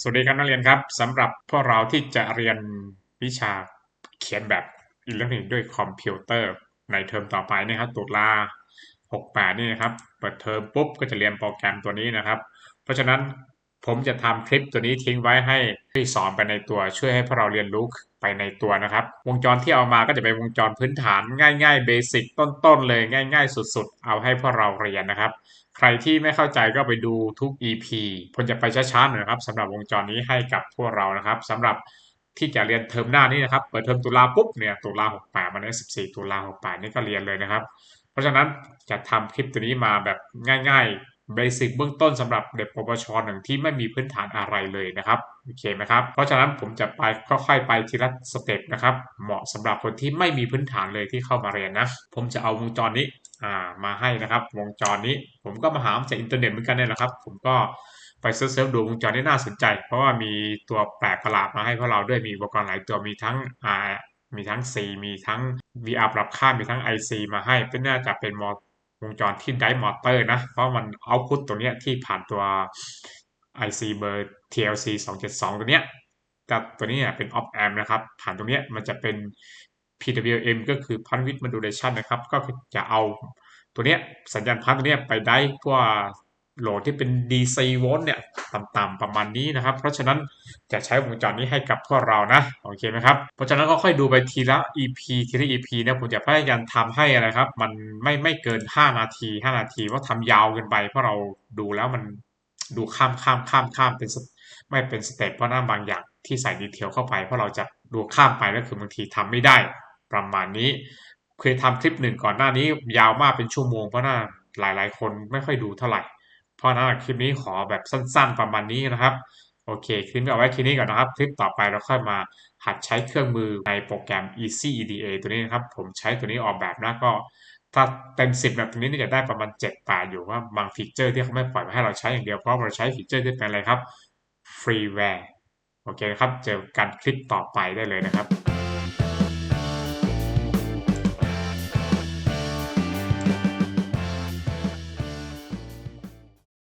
สวัสดีครับนักเรียนครับสำหรับพวกเราที่จะเรียนวิชาเขียนแบบอิเล็กทรอนิกส์ด้วยคอมพิวเตอร์ ในเทอมต่อไปนะครับตุลา68 นี่นะครับเปิดเทอมปุ๊บก็จะเรียนโปรแกรมตัวนี้นะครับ เพราะฉะนั้น ผมจะทำคลิปตัวนี้ทิ้งไว้ให้ที่สอนไปในตัวช่วยให้พวกเราเรียนรู้ไปในตัวนะครับ วงจรที่เอามาก็จะเป็นวงจรพื้นฐานง่ายๆเบสิกต้นๆเลยง่าย ๆ สุดๆ เอาให้พวกเราเรียนนะครับ ใครที่ไม่เข้าใจก็ไปดูทุก EP ผมจะไปช้าๆหน่อยนะครับสำหรับวงจรนี้ให้กับพวกเรานะครับสำหรับที่จะเรียนเทอมหน้านี้นะครับ เปิดเทอมตุลาปุ๊บเนี่ยตุลา68มันได้14ตุลา68นี่ก็เรียนเลยนะครับ เพราะฉะนั้นจะทำคลิปตัวนี้มาแบบง่าย ๆ เบสิกเบื้องต้นสำหรับเด็กปวชหนึ่งที่ไม่มีพื้นฐานอะไรเลยนะครับโอเคไหมครับเพราะฉะนั้นผมจะไปค่อยๆไปทีละสเต็ปนะครับเหมาะสำหรับคนที่ไม่มีพื้นฐานเลยที่เข้ามาเรียนนะผมจะเอาวงจรนี้อ่ามาให้นะครับ วงจรนี้ ผมก็มาหามาจากอินเทอร์เน็ตเหมือนกันเนี่ยแหละครับ ผมก็ไปเซิร์ชดูวงจรที่น่าสนใจ เพราะว่ามีตัวแปลกประหลาดมาให้พวกเราด้วยมีอุปกรณ์หลายตัวมีทั้งอ่ามีทั้ง C มีทั้ง VR ปรับค่ามีทั้ง IC มาให้เป็นน่าจะเป็นมอ วงจรที่ได้มอเตอร์นะ เพราะมันเอาพุตตัวเนี้ยที่ผ่านตัว IC เบอร์ TLC 272 ตัวเนี้ยกับตัวนี้เนี่ยเป็น op amp นะครับ ผ่านตรงเนี้ยมันจะเป็น PWM ก็คือ Pulse Width Modulation นะครับ ก็จะเอาตัวเนี้ยสัญญาณพันตัวเนี้ยไปได้พวก โหลดที่เป็น DC โวลต์เนี่ยต่ำๆประมาณนี้นะครับ เพราะฉะนั้นจะใช้วงจรนี้ให้กับพวกเรานะโอเคไหมครับเพราะฉะนั้นก็ค่อยดูไปทีละ EP ทีละ EP นะผมจะพยายามทำให้อะไรครับ มันไม่ไม่เกิน 5 นาที 5 นาทีว่าทำยาวเกินไป เพราะเราดูแล้วมันดูข้ามข้ามข้ามข้ามเป็นไม่เป็นสเต็ปเพราะนั่นบางอย่างที่ใส่ดีเทลเข้าไป เพราะเราจะดูข้ามไปแล้วคือบางทีทำไม่ได้ประมาณนี้เคยทำคลิปหนึ่งก่อนหน้านี้ยาวมากเป็นชั่วโมงเพราะน่าหลาย ๆ คนไม่ค่อยดูเท่าไหร่ เพราะนั้นคลิปนี้ขอแบบสั้น ๆ ประมาณนี้นะครับ โอเค คลิปนี้เอาไว้คลิปนี้ก่อนนะครับ คลิปต่อไปเราค่อยมาหัดใช้เครื่องมือในโปรแกรม Easy EDA ตัวนี้นะครับ ผมใช้ตัวนี้ออกแบบนะก็ ถ้าเต็ม 10 แบบตัวนี้นี่จะได้ประมาณ7 8อยู่ว่าบางฟีเจอร์ที่เขาไม่ปล่อยมาให้เราใช้อย่างเดียวเพราะเราใช้ฟีเจอร์ที่เป็นอะไรครับ freeware โอเคครับ เจอกันคลิปต่อไปได้เลยนะครับ